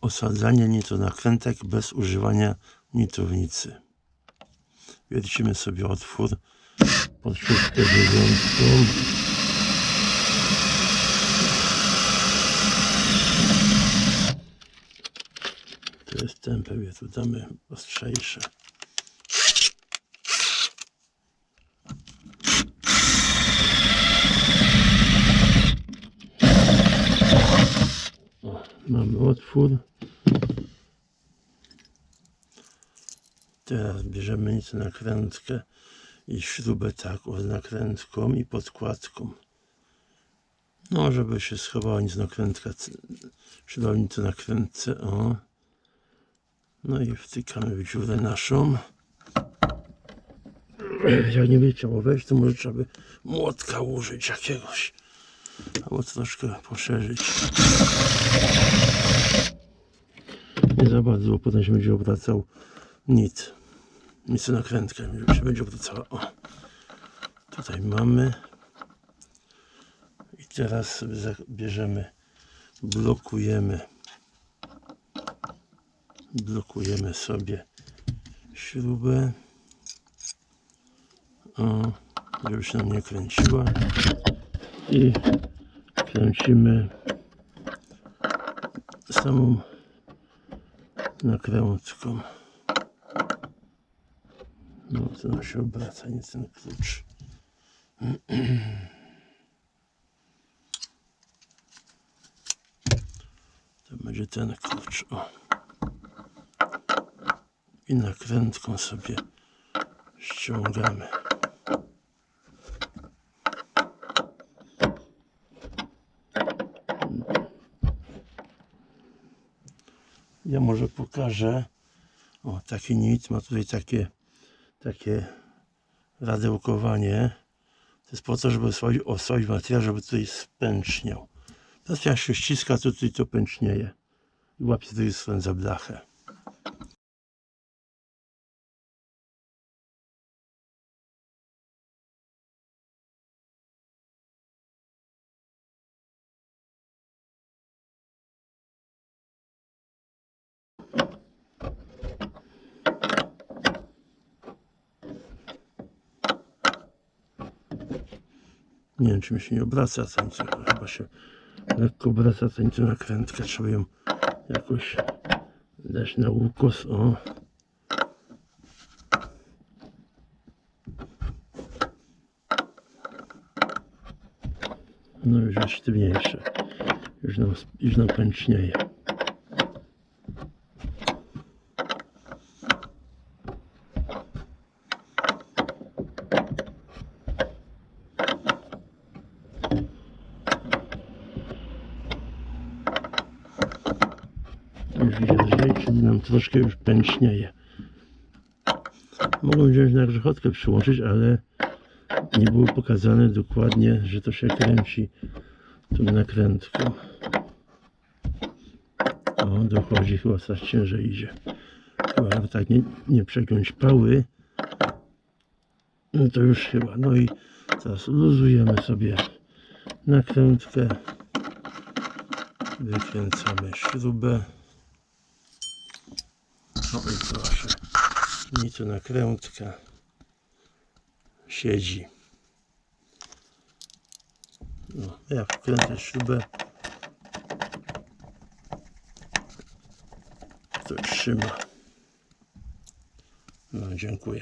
Osadzanie nitonakrętek bez używania nitownicy. Wiercimy sobie otwór pod szóstkę dziewiątką. To jest ten pewnie, tu damy ostrzejsze. O, otwór. Teraz bierzemy nic nakrętkę i śrubę taką z nakrętką i podkładką. No, żeby się schowała nic nakrętka, śruba nic nakrętce, o. No i wtykamy w dziurę naszą. Jak nie będzie chciało wejść, to może trzeba by młotka użyć jakiegoś. Albo troszkę poszerzyć. Nie za bardzo, bo potem się będzie obracał nic. Nic nakrętkę się będzie obracała. O. Tutaj mamy. I teraz bierzemy, blokujemy. Blokujemy sobie śrubę. O, żeby się nam nie kręciła. I kręcimy samą nakrętką. No to się obraca, nie ten klucz. To będzie ten klucz. O. I nakrętką sobie ściągamy. Ja może pokażę. O, taki nic ma tutaj takie, takie radełkowanie. To jest po to, żeby oswoić, oswoić materiał, żeby tutaj spęczniał. Teraz jak się ściska, to tutaj to pęcznieje. I łapie tutaj swoją za blachę. Nie wiem, czy mi się nie obraca ta nic, chyba się lekko obraca ta nic nakrętka. Trzeba ją jakoś dać na ukos. O. No już jest sztywniejsze. Już nam, już nam pęcznieje. Już idzie lżej, czyli nam troszkę już pęcznieje. Mogą wziąć na grzechotkę przyłączyć, ale nie było pokazane dokładnie, że to się kręci tą nakrętką. O, dochodzi, chyba coraz ciężej idzie. Chyba tak nie, nie przegiąć pały. No to już chyba. No i teraz luzujemy sobie nakrętkę. Wykręcamy śrubę. I proszę. Nic tu nakrętka siedzi. No, jak wkręcę śrubę, to trzyma. No, dziękuję.